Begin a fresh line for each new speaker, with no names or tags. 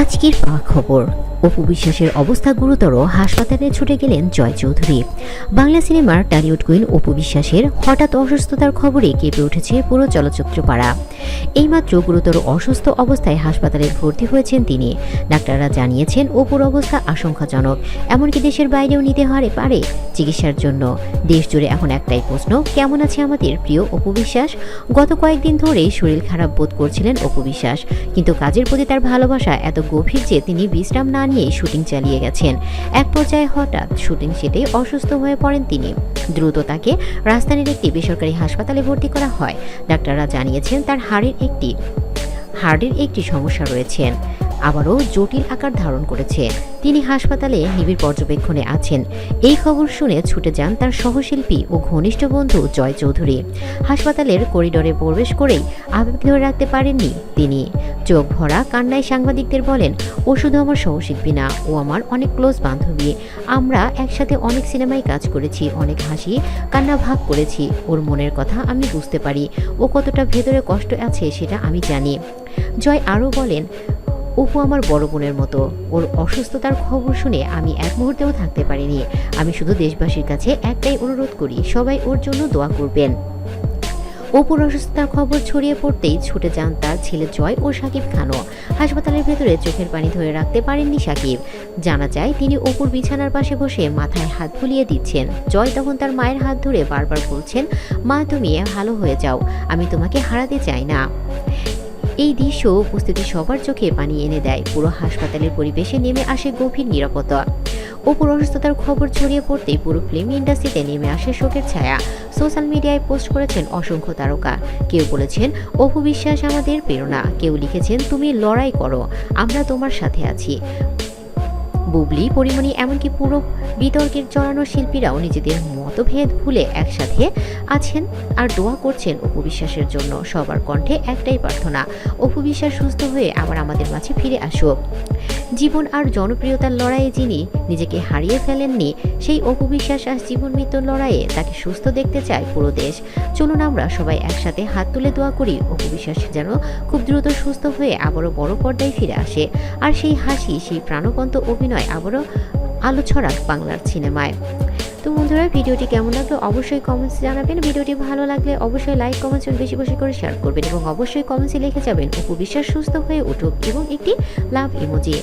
আজকের খবর। অপু বিশ্বাসের অবস্থা গুরুতর হাসপাতালে ছুটে গেলেন জয় চৌধুরী। বাংলা সিনেমার টালিউড কুইন অপু বিশ্বাসের হঠাৎ অসুস্থতার খবরে কেঁপে উঠেছে পুরো চলচ্চিত্র পাড়া এইমাত্র গুরুতর অসুস্থ অবস্থায় হাসপাতালে ভর্তি হয়েছেন তিনি। ডাক্তাররা জানিয়েছেন অপুর অবস্থা আশঙ্কাজনক, এমনকি দেশের বাইরেও নিতে হারে পারে চিকিৎসার জন্য। দেশ জুড়ে এখন একটাই প্রশ্ন, কেমন আছে আমাদের প্রিয় অপু বিশ্বাস গত কয়েকদিন ধরেই শরীর খারাপ বোধ করছিলেন অপু বিশ্বাস কিন্তু কাজের প্রতি তার ভালোবাসা এত গভীর যে তিনি বিশ্রাম না নিয়ে শুটিং চালিয়ে গেছেন। এক পর্যায়ে হঠাৎ শুটিং সেটে অসুস্থ হয়ে পড়েন তিনি। দ্রুত তাকে রাজধানীর একটি বেসরকারি হাসপাতালে ভর্তি করা হয়। ডাক্তাররা জানিয়েছেন তার হাড়ের একটি হার্টের একটি সমস্যা রয়েছে। আবারও জটিল আকার ধারণ করেছে। তিনি হাসপাতালে নিবিড় পর্যবেক্ষণে আছেন। এই খবর শুনে ছুটে যান তার সহশিল্পী ও ঘনিষ্ঠ বন্ধু জয় চৌধুরী। হাসপাতালের করিডোরে প্রবেশ করেই আবেগ ধরে রাখতে পারেননি তিনি। চোখ ভরা কান্নায় সাংবাদিকদের বলেন ও শুধু আমার সহশিল্পী না, ও আমার অনেক ক্লোজ বান্ধবী। আমরা একসাথে অনেক সিনেমায় কাজ করেছি, অনেক হাসি, কান্না ভাগ করেছি। ওর মনের কথা আমি বুঝতে পারি। ও কতটা ভেতরে কষ্ট আছে সেটা আমি জানি। জয় আরও বলেন অপু আমার বড় বোনের মতো। ওর অসুস্থতার খবর শুনে আমি এক মুহূর্তেও থাকতে পারিনি। আমি শুধু দেশবাসীর কাছে একটাই অনুরোধ করি, সবাই ওর জন্য দোয়া করবেন। অপুর অসুস্থতার খবর ছড়িয়ে পড়তেই ছুটে যান তার ছেলে জয় ও সাকিব খানও। হাসপাতালের ভেতরে চোখের পানি ধরে রাখতে পারেননি সাকিব। জানা যায়, তিনি অপুর বিছানার পাশে বসে মাথায় হাত বুলিয়ে দিচ্ছেন। জয় তখন তার মায়ের হাত ধরে বারবার বলছেন, মা, তুমি ভালো হয়ে যাও, আমি তোমাকে হারাতে চাই না। এই দৃশ্য উপস্থিতি সবার চোখে পানি এনে দেয়। পুরো হাসপাতালের পরিবেশে নেমে আসে গভীর নিরাপত্তা অপুর অসুস্থতার খবর ছড়িয়ে পড়তেই পুরো ফিল্ম ইন্ডাস্ট্রিতে নেমে আসে শোকের ছায়া। সোশ্যাল মিডিয়ায় পোস্ট করেছেন অসংখ্য তারকা। কেউ বলেছেন অপবিশ্বাস আমাদের প্রেরণা। কেউ লিখেছেন, তুমি লড়াই করো, আমরা তোমার সাথে আছি। বুবলি পরিমণি এমনকি পুরো বিতর্কের জড়ানো শিল্পীরাও নিজেদের মতভেদ ভুলে একসাথে আছেন আর দোয়া করছেন অপু বিশ্বাসের জন্য। সবার কণ্ঠে একটাই প্রার্থনা, অপু বিশ্বাস সুস্থ হয়ে আবার আমাদের মাঝে ফিরে আসুক। জীবন আর জনপ্রিয়তার লড়াইয়ে যিনি নিজেকে হারিয়ে ফেলেননি, সেই অপু বিশ্বাস আজ জীবন মৃত্যুর লড়াইয়ে তাকে সুস্থ দেখতে চায় পুরো দেশ। চলুন আমরা সবাই একসাথে হাত তুলে দোয়া করি অপু বিশ্বাস যেন খুব দ্রুত সুস্থ হয়ে আবারও বড় পর্দায় ফিরে আসে। আর সেই হাসি, সেই প্রাণবন্ত অভিনয় আবারও আলো ছড়াক বাংলার সিনেমায়। তো বন্ধুরা, ভিডিওটি কেমন লাগল অবশ্যই কমেন্টস জানাবেন। ভিডিওটি ভালো লাগলে অবশ্যই লাইক কমেন্টস বেশি বেশি করে শেয়ার করবেন এবং অবশ্যই কমেন্টসে লিখে যাবেন অপু বিশ্বাস সুস্থ হয়ে উঠুক এবং একটি লাভ ইমোজি